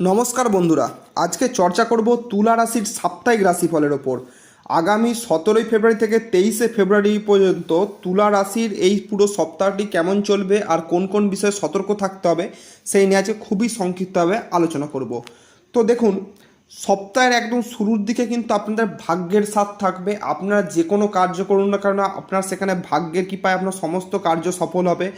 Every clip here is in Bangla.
নমস্কার বন্ধুরা, আজকে চর্চা করব তুলা রাশির সাপ্তাহিক রাশিফলের ওপর। আগামী সতেরোই ফেব্রুয়ারি থেকে তেইশে ফেব্রুয়ারি পর্যন্ত তুলা রাশির এই পুরো সপ্তাহটি কেমন চলবে আর কোন কোন বিষয়ে সতর্ক থাকতে হবে, সেই নিয়ে আজকে খুবই সংক্ষিপ্তভাবে আলোচনা করব। তো দেখুন, সপ্তাহের একদম শুরুর দিকে কিন্তু আপনাদের ভাগ্যের সাথ থাকবে, আপনারা যে কোনো কার্য করুন না কেন, আপনার সেখানে ভাগ্যের কৃপায় আপনার সমস্ত কার্য সফল হবে।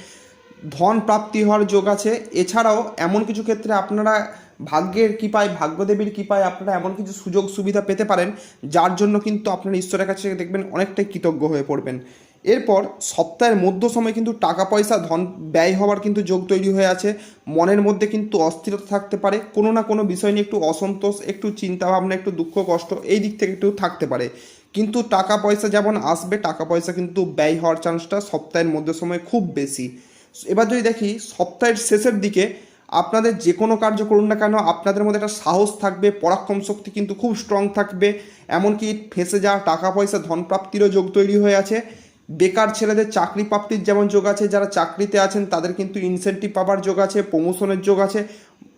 ধন প্রাপ্তি হওয়ার যোগ আছে। এছাড়াও এমন কিছু ক্ষেত্রে আপনারা ভাগ্যের কৃপায়, ভাগ্যদেবীর কৃপায় আপনারা এমন কিছু সুযোগ সুবিধা পেতে পারেন, যার জন্য কিন্তু আপনারা ঈশ্বরের কাছে দেখবেন অনেকটাই কৃতজ্ঞ হয়ে পড়বেন। এরপর সপ্তাহের মধ্য সময় কিন্তু টাকা পয়সা, ধন ব্যয় হওয়ার কিন্তু যোগ তৈরি হয়ে আছে। মনের মধ্যে কিন্তু অস্থিরতা থাকতে পারে। কোনো না কোনো বিষয় নিয়ে একটু অসন্তোষ, একটু চিন্তাভাবনা, একটু দুঃখ, কষ্ট এই দিক থেকে একটু থাকতে পারে। কিন্তু টাকা পয়সা যেমন আসবে, টাকা পয়সা কিন্তু ব্যয় হওয়ার চান্সটা সপ্তাহের মধ্য সময় খুব বেশি। এবার যদি দেখি, সপ্তাহের শেষের দিকে আপনাদের যে কোনো কার্য করুন না কেন, আপনাদের মধ্যে একটা সাহস থাকবে, পরাক্রম শক্তি কিন্তু খুব স্ট্রং থাকবে। এমনকি ফেসে যাওয়া টাকা পয়সা ধন প্রাপ্তিরও যোগ তৈরি হয়ে আছে। বেকার ছেলেদের চাকরি প্রাপ্তির যেমন যোগ আছে, যারা চাকরিতে আছেন, তাদের কিন্তু ইনসেন্টিভ পাওয়ার যোগ আছে প্রমোশনের যোগ আছে।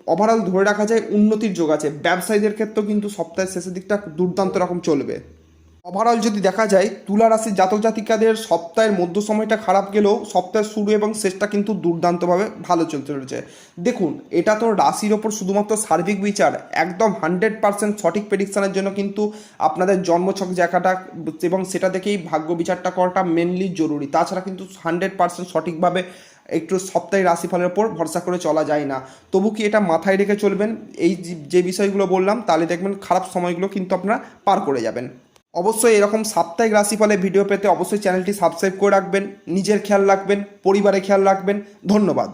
ওভারঅল ধরে রাখা যায়, উন্নতির যোগ আছে। ব্যবসায়ীদের ক্ষেত্রেও কিন্তু সপ্তাহের শেষের দিকটা দুর্দান্ত রকম চলবে। ওভারঅল যদি দেখা যায়, তুলা রাশির জাতক জাতিকাদের সপ্তাহের মধ্য সময়টা খারাপ গেলেও সপ্তাহের শুরু এবং শেষটা কিন্তু দুর্দান্তভাবে ভালো চলতে রয়েছে। দেখুন, এটা তো রাশির ওপর শুধুমাত্র সার্বিক বিচার, একদম হান্ড্রেড পার্সেন্ট সঠিক প্রেডিকশানের জন্য কিন্তু আপনাদের জন্মছক জায়গাটা এবং সেটা দেখেই ভাগ্য বিচারটা করাটা মেনলি জরুরি। তাছাড়া কিন্তু হান্ড্রেড পার্সেন্ট সঠিকভাবে একটু সপ্তাহের রাশিফলের ওপর ভরসা করে চলা যায় না। তবু কি এটা মাথায় রেখে চলবেন? এই যে বিষয়গুলো বললাম, তাহলে দেখবেন খারাপ সময়গুলো কিন্তু আপনারা পার করে যাবেন। অবশ্যই এরকম সাপ্তাহিক রাশিফলে ভিডিও পেতে অবশ্যই চ্যানেলটি সাবস্ক্রাইব করে রাখবেন, নিজের খেয়াল রাখবেন, পরিবারের খেয়াল রাখবেন। ধন্যবাদ।